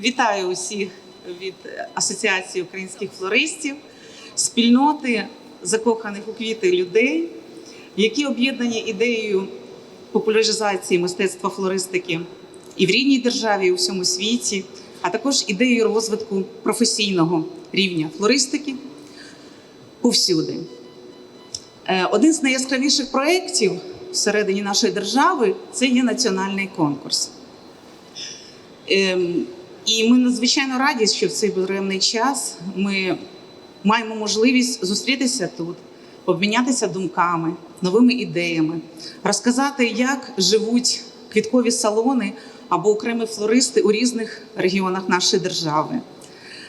Вітаю усіх від Асоціації українських флористів, спільноти закоханих у квіти людей, які об'єднані ідеєю популяризації мистецтва флористики і в рідній державі, і у всьому світі, а також ідеєю розвитку професійного рівня флористики повсюди. Е, Один з найяскравіших проєктів всередині нашої держави це є національний конкурс. І ми надзвичайно раді, що в цей буремний час ми маємо можливість зустрітися тут, обмінятися думками, новими ідеями, розказати, як живуть квіткові салони або окремі флористи у різних регіонах нашої держави.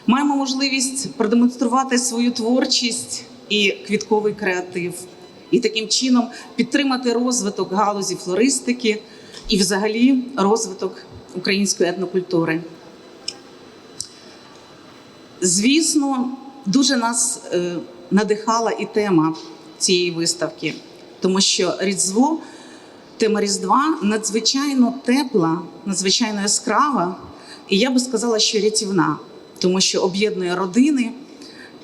Маємо можливість продемонструвати свою творчість і квітковий креатив, і таким чином підтримати розвиток галузі флористики і, взагалі, розвиток української етнокультури. Звісно, дуже нас е, надихала і тема цієї виставки, тому що Різдво, тема Різдва надзвичайно тепла, надзвичайно яскрава, і я би сказала, що рятівна, тому що об'єднує родини,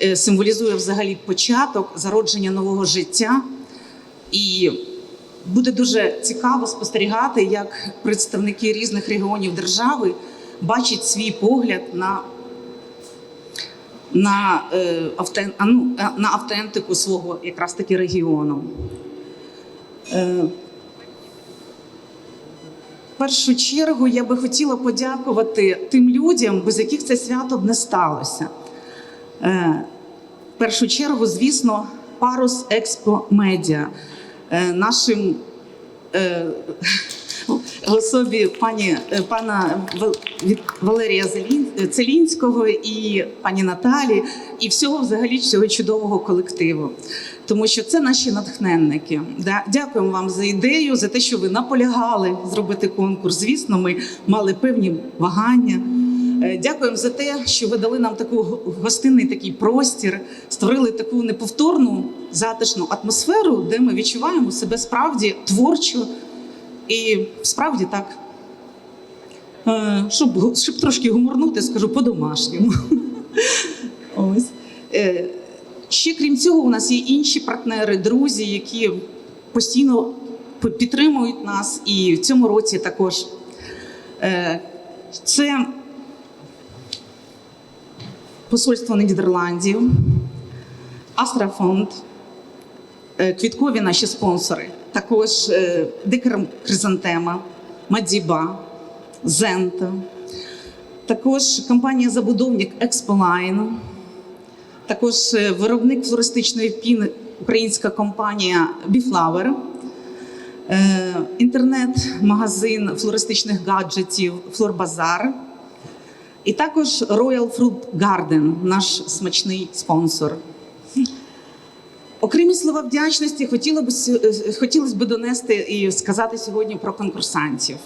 е, символізує взагалі початок зародження нового життя. І буде дуже цікаво спостерігати, як представники різних регіонів держави бачать свій погляд на на, е, ну, е, на автентику свого якраз таки регіону. Е, в першу чергу я би хотіла подякувати тим людям, без яких це свято б не сталося. В першу чергу, звісно, Парус Експо Медіа, нашим особі пані е, пана Валерія Целінського і пані Наталі, і всього взагалі цього чудового колективу. Тому що це наші натхненники. Дякуємо вам за ідею, за те, що ви наполягали зробити конкурс. Звісно, ми мали певні вагання. Е, Дякуємо за те, що ви дали нам таку гостинний такий простір, створили таку неповторну затишну атмосферу, де ми відчуваємо себе справді творчо і справді так. Е, Щоб, щоб трошки гуморнути, скажу по-домашньому. Ось. Е, Ще крім цього, у нас є інші партнери, друзі, які постійно підтримують нас і в цьому році також. Е, Це Посольство Нідерландів, Астрафонд, квіткові наші спонсори, також е, Дикер Хризантема, Мадіба, Зента, також компанія забудовник Expoline, також е, виробник флористичної піни, українська компанія Біфлавер, е, інтернет-магазин флористичних гаджетів Флорбазар. І також Royal Fruit Garden, наш смачний спонсор. Окремі слова вдячності хотіла б, с- е, хотілося б донести і сказати сьогодні про конкурсантів,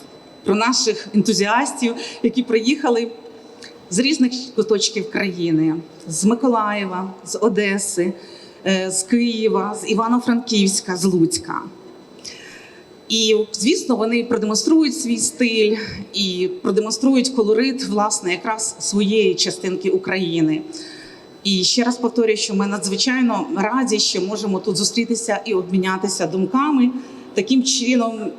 про наших ентузіастів, які приїхали з різних куточків країни: з Миколаєва, з Одеси, е, з Києва, з Івано-Франківська, з Луцька. І звісно, вони продемонструють свій стиль і продемонструють колорит власне якраз своєї частинки України. І ще раз повторюю, що ми надзвичайно раді, що можемо тут зустрітися і обмінятися думками, таким чином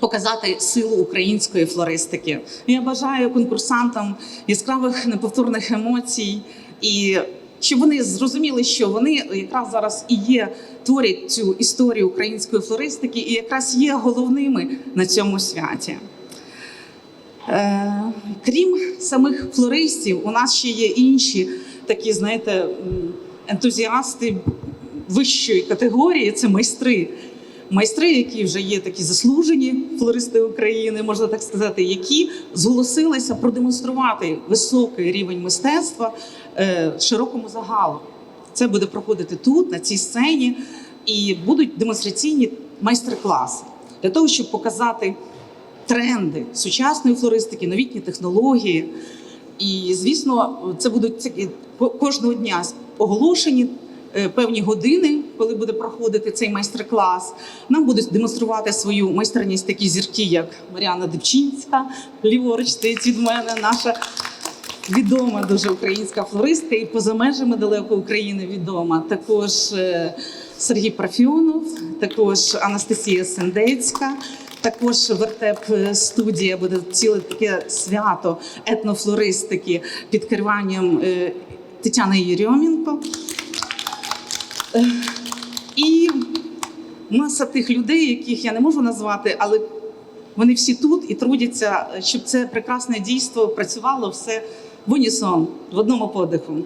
показати силу української флористики. Я бажаю конкурсантам яскравих неповторних емоцій і щоб вони зрозуміли, що вони якраз зараз і є творять цю історію української флористики, і якраз є головними на цьому святі. Е, крім самих флористів, у нас ще є інші такі, знаєте, ентузіасти вищої категорії це майстри. Майстри, які вже є такі заслужені флористи України, можна так сказати, які зголосилися продемонструвати високий рівень мистецтва е, широкому загалу. Це буде проходити тут, на цій сцені, і будуть демонстраційні майстер-класи для того, щоб показати тренди сучасної флористики, новітні технології. І звісно, це будуть такі кожного дня оголошені е, певні години, коли буде проходити цей майстер-клас. Нам будуть демонструвати свою майстерність такі зірки, як Маріана Девчинська, ліворуч стоїть від мене, наша відома дуже українська флористка і поза межами далеко України відома. Також е, Сергій Парфьонов, також Анастасія Сендецька. Також вертеп е, студія буде ціле таке свято етнофлористики під керуванням е, Тетяни Єрьомінко. Е, І маса тих людей, яких я не можу назвати, але вони всі тут і трудяться, щоб це прекрасне дійство працювало все в унісон, в одному подиху.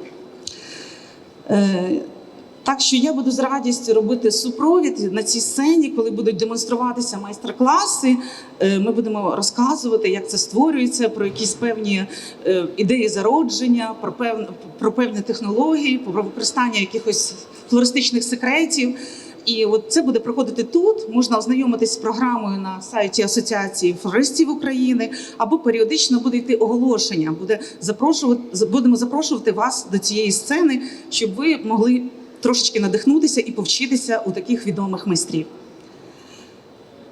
Так що я буду з радістю робити супровід на цій сцені, коли будуть демонструватися майстер-класи. Е, Ми будемо розказувати, як це створюється, про якісь певні е, ідеї зародження, про певні, про певні технології, про використання якихось флористичних секретів. І от це буде проходити тут. Можна ознайомитись з програмою на сайті Асоціації флористів України, або періодично буде йти оголошення. Буде запрошувати будемо запрошувати вас до цієї сцени, щоб ви могли трошечки надихнутися і повчитися у таких відомих майстрів.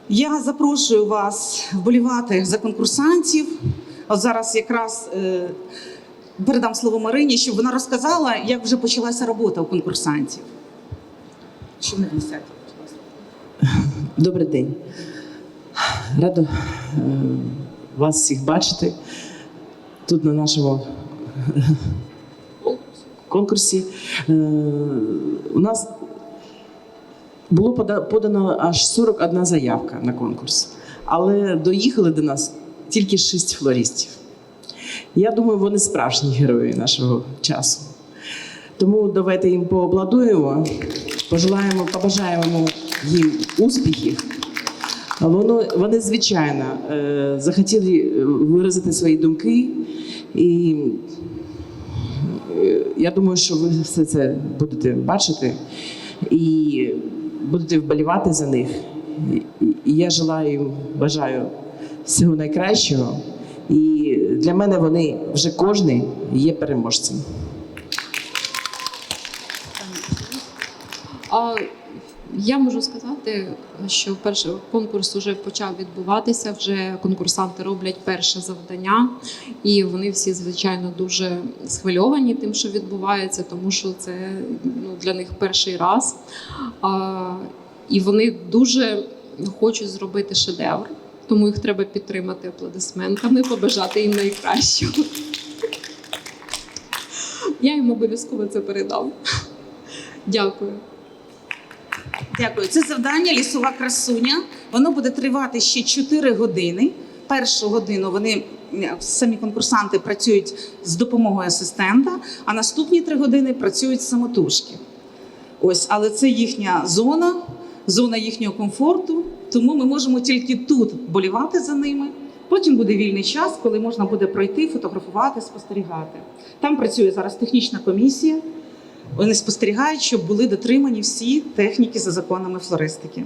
Я запрошую вас вболівати за конкурсантів. От зараз якраз е, передам слово Марині, щоб вона розказала, як вже почалася робота у конкурсантів. Що не висять? Добрий день. Рада е, вас всіх бачити тут на нашому конкурсі. Е, У нас було пода- подано аж 41 заявка на конкурс, але доїхали до нас тільки 6 флористів. Я думаю, вони справжні герої нашого часу. Тому давайте їм пообладуємо, пожелаємо, побажаємо їм успіхів. Воно, вони, звичайно, е, захотіли виразити свої думки, і я думаю, що ви все це будете бачити і будете вболівати за них. І- я желаю їм, бажаю всього найкращого. І для мене вони вже кожний є переможцем. Я можу сказати, що перший конкурс вже почав відбуватися. Вже конкурсанти роблять перше завдання, і вони всі звичайно дуже схвильовані тим, що відбувається, тому що це ну, для них перший раз. А, і вони дуже хочуть зробити шедевр, тому їх треба підтримати аплодисментами, побажати їм найкращого. Я їм обов'язково це передам. Дякую. Дякую. Це завдання лісова красуня. Воно буде тривати ще 4 години. Першу годину вони самі конкурсанти працюють з допомогою асистента, а наступні 3 години працюють самотужки. Ось, але це їхня зона, зона їхнього комфорту. Тому ми можемо тільки тут болівати за ними. Потім буде вільний час, коли можна буде пройти, фотографувати, спостерігати. Там працює зараз технічна комісія. Вони спостерігають, щоб були дотримані всі техніки за законами флористики.